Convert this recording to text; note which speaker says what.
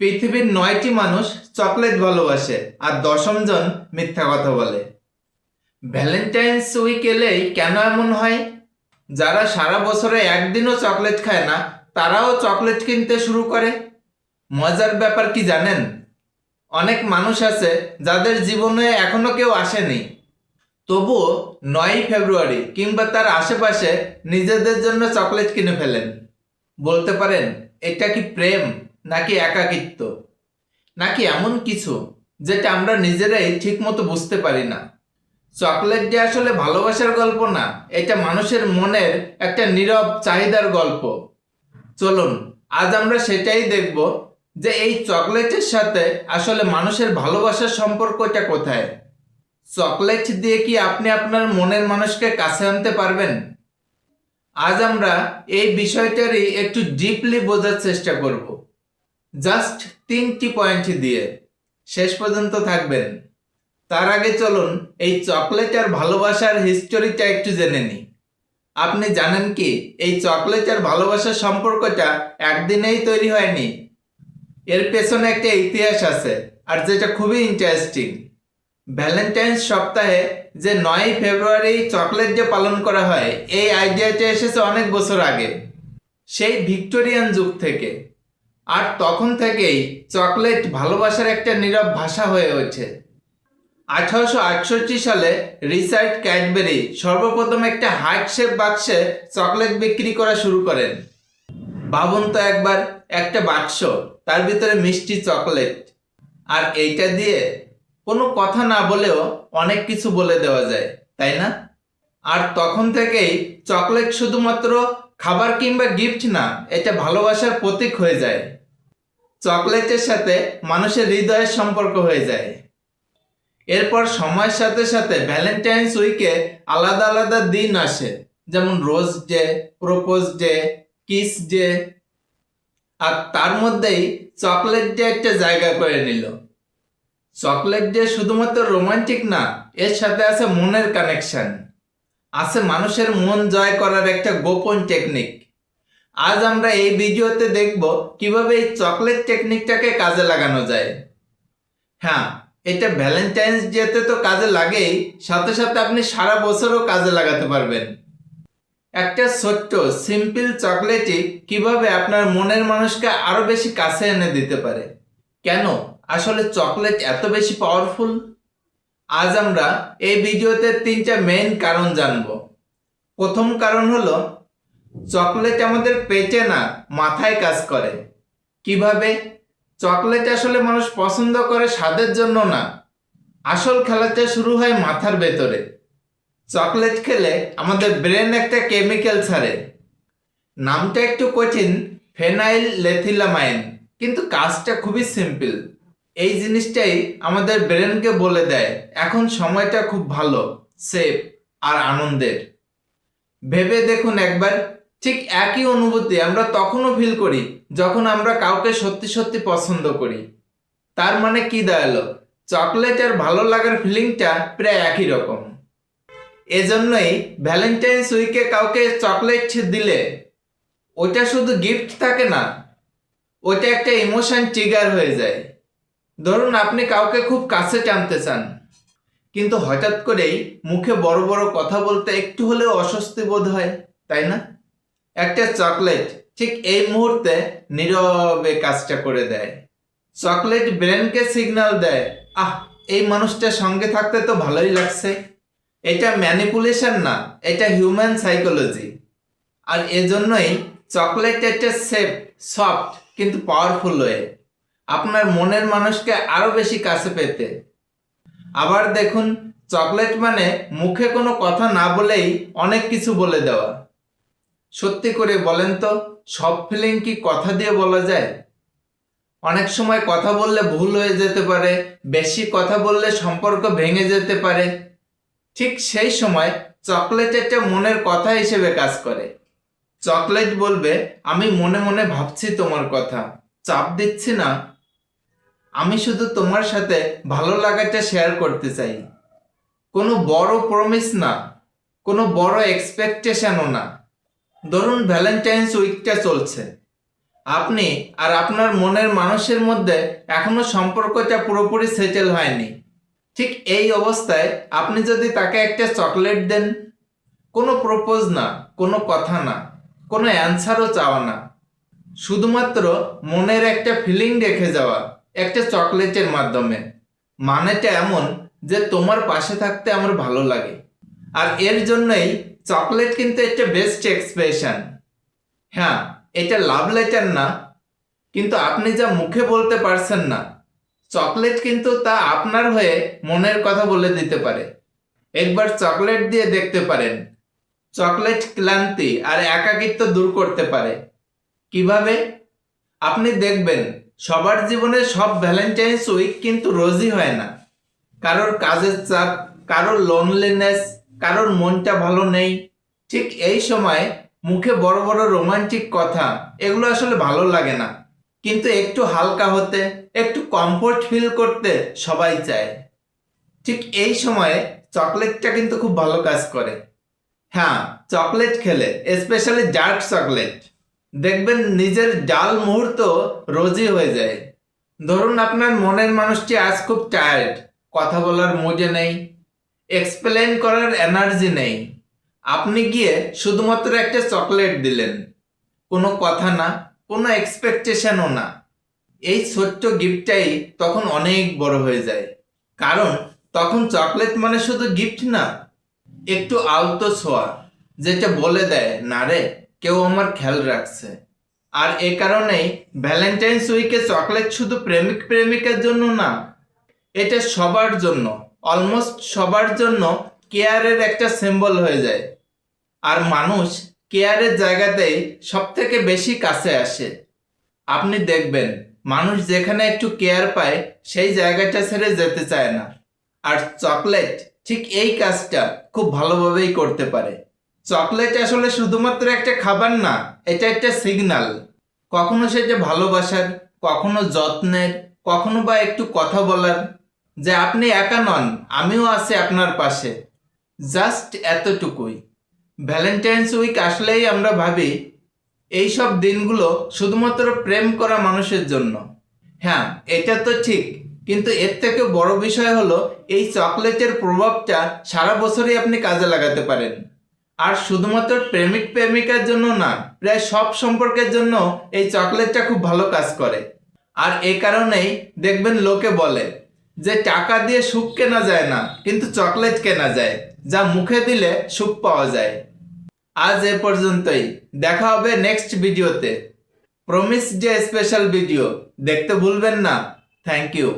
Speaker 1: পৃথিবীর নয়টি মানুষ চকলেট ভালোবাসে আর দশম জন মিথ্যা কথা বলে। ভ্যালেন্টাইন্স উইক এলেই কেন এমন হয়? যারা সারা বছরে একদিনও চকলেট খায় না, তারাও চকলেট কিনতে শুরু করে। মজার ব্যাপার কি জানেন? অনেক মানুষ আছে যাদের জীবনে এখনও কেউ আসেনি। তবুও নয়ই ফেব্রুয়ারি কিংবা তার আশেপাশে নিজেদের জন্য চকলেট কিনে ফেলেন। বলতে পারেন, এটা কি প্রেম? নাকি একাকিত্ব? নাকি এমন কিছু যেটা আমরা নিজেরাই ঠিকমতো বুঝতে পারি না? চকলেট যে আসলে ভালোবাসার গল্প না, এটা মানুষের মনের একটা নীরব চাহিদার গল্প। চলুন, আজ আমরা সেটাই দেখব যে এই চকলেটের সাথে আসলে মানুষের ভালোবাসার সম্পর্কটা কোথায়। চকলেট দিয়ে কি আপনি আপনার মনের মানুষকে কাছে আনতে পারবেন? আজ আমরা এই বিষয়টারই একটু ডিপলি বোঝার চেষ্টা করব। জাস্ট তিনটি পয়েন্ট দিয়ে শেষ পর্যন্ত থাকবেন। তার আগে চলুন এই চকলেট আর ভালোবাসার হিস্টোরিটা একটু জেনে নিই। আপনি জানেন কি, এই চকলেট আর ভালোবাসার সম্পর্কটা একদিনেই তৈরি হয়নি। এর পেছনে একটা ইতিহাস আছে, আর যেটা খুবই ইন্টারেস্টিং ভ্যালেন্টাইন্স সপ্তাহে যে নয়ই ফেব্রুয়ারি চকলেট ডে পালন করা হয়, এই আইডিয়াটা এসেছে অনেক বছর আগে। সেই ভিক্টোরিয়ান যুগ থেকে। আর তখন থেকেই চকলেট ভালোবাসার একটা নীরব ভাষা হয়ে ওঠে। আঠারোশো আটষট্টি সালে রিচার্ড ক্যাডবেরি সর্বপ্রথম একটা হার্ট শেপ বাক্সে চকলেট বিক্রি করা শুরু করেন। ভাবুন তো একবার, একটা বাক্স, তার ভিতরে মিষ্টি চকলেট। আর এইটা দিয়ে কোনো কথা না বলেও অনেক কিছু বলে দেওয়া যায়, তাই না? আর তখন থেকেই চকলেট শুধুমাত্র খাবার কিংবা গিফট না, এটা ভালোবাসার প্রতীক হয়ে যায়। চকলেটের সাথে মানুষের হৃদয়ের সম্পর্ক হয়ে যায়। এরপর সময়ের সাথে সাথে ভ্যালেন্টাইন্স উইকে আলাদা আলাদা দিন আসে, যেমন rose day propose day kiss day আর তার মধ্যেই চকলেট ডে একটা জায়গা করে নিল। চকলেট ডে শুধুমাত্র রোমান্টিক না, এর সাথে আছে মনের কানেকশন। আছে মানুষের মন জয় করার একটা গোপন টেকনিক। আজ আমরা এই ভিডিওতে দেখব কীভাবে এই চকলেট টেকনিকটাকে কাজে লাগানো যায়। হ্যাঁ এটা ভ্যালেন্টাইন্স ডেতে তো কাজে লাগেই, সাথে সাথে আপনি সারা বছরও কাজে লাগাতে পারবেন। একটা ছোট্ট সিম্পল চকলেটই কীভাবে আপনার মনের মানুষকে আরও বেশি কাছে এনে দিতে পারে। কেন? আসলে চকলেট এত বেশি পাওয়ারফুল আজ আমরা এই ভিডিওতে তিনটা মেইন কারণ জানব। প্রথম কারণ হলো চকলেট আমাদের পেটে না, মাথায় কাজ করে। কীভাবে? চকলেট আসলে মানুষ পছন্দ করে স্বাদের জন্য না। আসল খেলাটা শুরু হয় মাথার ভেতরে। চকলেট খেলে আমাদের ব্রেন একটা কেমিক্যাল ছাড়ে। নামটা একটু কঠিন, ফেনাইল লেথিলামাইন, কিন্তু কাজটা খুবই সিম্পল। এই জিনিসটাই আমাদের ব্রেনকে বলে দেয়, এখন সময়টা খুব ভালো, সেফ আর আনন্দের। ভেবে দেখুন একবার। ঠিক একই অনুভূতি আমরা তখনও ফিল করি যখন আমরা কাউকে সত্যি সত্যি পছন্দ করি। তার মানে কি দাঁড়াল চকলেট আর ভালো লাগার ফিলিংটা প্রায় একই রকম। এজন্যই ভ্যালেন্টাইন্স উইকে কাউকে চকলেট দিলে ওটা শুধু গিফট থাকে না ওটা একটা ইমোশন ট্রিগার হয়ে যায়। ধরুন আপনি কাউকে খুব কাছে টানতে চান, কিন্তু হঠাৎ করেই মুখে বড় বড় কথা বলতে একটু হলেও অস্বস্তি বোধ হয়, তাই না? একটা চকলেট ঠিক এই মুহূর্তে নীরবে কাজটা করে দেয়। চকলেট ব্রেনকে সিগন্যাল দেয়। আহ, এই মানুষটার সঙ্গে থাকতে তো ভালোই লাগছে। এটা ম্যানিপুলেশন না, এটা হিউম্যান সাইকোলজি। আর এজন্যই চকলেট একটা সেফ, সফট, কিন্তু পাওয়ারফুল হয়ে আপনার মনের মানুষকে আরও বেশি কাছে পেতে। আবার দেখুন, চকলেট মানে মুখে কোনো কথা না বলেই অনেক কিছু বলে দেওয়া। সত্যি করে বলেন তো, সব ফিলিং কি কথা দিয়ে বলা যায়? অনেক সময় কথা বললে ভুল হয়ে যেতে পারে, বেশি কথা বললে সম্পর্ক ভেঙে যেতে পারে। ঠিক সেই সময় চকলেট একটা মনের কথা হিসেবে কাজ করে। চকলেট বলবে, আমি মনে মনে ভাবছি তোমার কথা, চাপ দিচ্ছি না। আমি শুধু তোমার সাথে ভালো লাগাটা শেয়ার করতে চাই। কোনো বড় প্রমিস না, কোনো বড় এক্সপেকটেশনও না। ধরুন ভ্যালেন্টাইন্স উইকটা চলছে। আপনি আর আপনার মনের মানুষের মধ্যে এখনও সম্পর্কটা পুরোপুরি সেটেল হয়নি। ঠিক এই অবস্থায় আপনি যদি তাকে একটা চকলেট দেন, কোনো প্রপোজ না, কোনো কথা না, কোনো অ্যান্সারও চাওয়া না। শুধুমাত্র মনের একটা ফিলিং রেখে যাওয়া, একটা চকলেটের মাধ্যমে। মানেটা এমন যে তোমার পাশে থাকতে আমার ভালো লাগে। আর এর জন্যই চকলেট কিন্তু একটা বেস্ট এক্সপ্রেশন হ্যাঁ এটা লাভ লেটার না, কিন্তু আপনি যা মুখে বলতে পারছেন না, চকলেট কিন্তু তা আপনার হয়ে মনের কথা বলে দিতে পারে। একবার চকলেট দিয়ে দেখতে পারেন, চকলেট ক্লান্তি আর একাকিত্ব দূর করতে পারে। কীভাবে? আপনি দেখবেন, সবার জীবনে সব ভ্যালেন্টাইন্স উইক কিন্তু রোজই হয় না। কারোর কাজের চাপ, কারোর লোনলিনেস কারোর মনটা ভালো নেই। ঠিক এই সময় মুখে বড় বড় রোমান্টিক কথা, এগুলো আসলে ভালো লাগে না। কিন্তু একটু হালকা হতে, একটু কমফোর্ট ফিল করতে সবাই চায়। ঠিক এই সময়ে চকলেটটা কিন্তু খুব ভালো কাজ করে। হ্যাঁ চকলেট খেলে স্পেশালি ডার্ক চকলেট দেখবেন নিজের ডাল মুহূর্ত রোজই হয়ে যায়। ধরুন আপনার মনের মানুষটি আজ খুব টায়ার্ড কথা বলার মুডে নেই এক্সপ্লেন করার এনার্জি নেই। আপনি গিয়ে শুধুমাত্র একটা চকলেট দিলেন। কোনো কথা না, কোনো এক্সপেকটেশনও না। এই ছোট্ট গিফটটাই তখন অনেক বড় হয়ে যায়। কারণ তখন চকলেট মানে শুধু গিফট না, একটু আলতো ছোঁয়া, যেটা বলে দেয়, না রে, কেউ আমার খেয়াল রাখছে। আর এ কারণেই ভ্যালেন্টাইন্স উইকে চকলেট শুধু প্রেমিক প্রেমিকার জন্য না এটা সবার জন্য অলমোস্ট সবার জন্য কেয়ারের একটা সিম্বল হয়ে যায়। আর মানুষ কেয়ারের জায়গাতেই সব থেকে বেশি কাছে আসে। আপনি দেখবেন, মানুষ যেখানে একটু কেয়ার পায়, সেই জায়গাটা ছেড়ে যেতে চায় না। আর চকলেট ঠিক এই কাজটা খুব ভালোভাবেই করতে পারে। চকলেট আসলে শুধুমাত্র একটা খাবার না, এটা একটা সিগন্যাল কখনো সেটা ভালোবাসার, কখনো যত্নের, কখনো বা একটু কথা বলার যে আপনি একা নন, আমিও আছি আপনার পাশে। জাস্ট এতটুকুই। ভ্যালেন্টাইন্স উইক আসলেই আমরা ভাবি, এই সব দিনগুলো শুধুমাত্র প্রেম করা মানুষের জন্য। হ্যাঁ এটা তো ঠিক, কিন্তু এর থেকে বড় বিষয় হলো, এই চকলেটের প্রভাবটা সারা বছরই আপনি কাজে লাগাতে পারেন। আর শুধুমাত্র প্রেমিক প্রেমিকার জন্য না, প্রায় সব সম্পর্কের জন্য এই চকলেটটা খুব ভালো কাজ করে। আর এ কারণেই দেখবেন লোকে বলে যে টাকা দিয়ে সুখ কেনা যায় না, কিন্তু চকলেট কেনা যায়, যা মুখে দিলে সুখ পাওয়া যায়। আজ এ পর্যন্তই। দেখা হবে নেক্সট ভিডিওতে প্রমিস যে স্পেশাল ভিডিও দেখতে ভুলবেন না। Thank you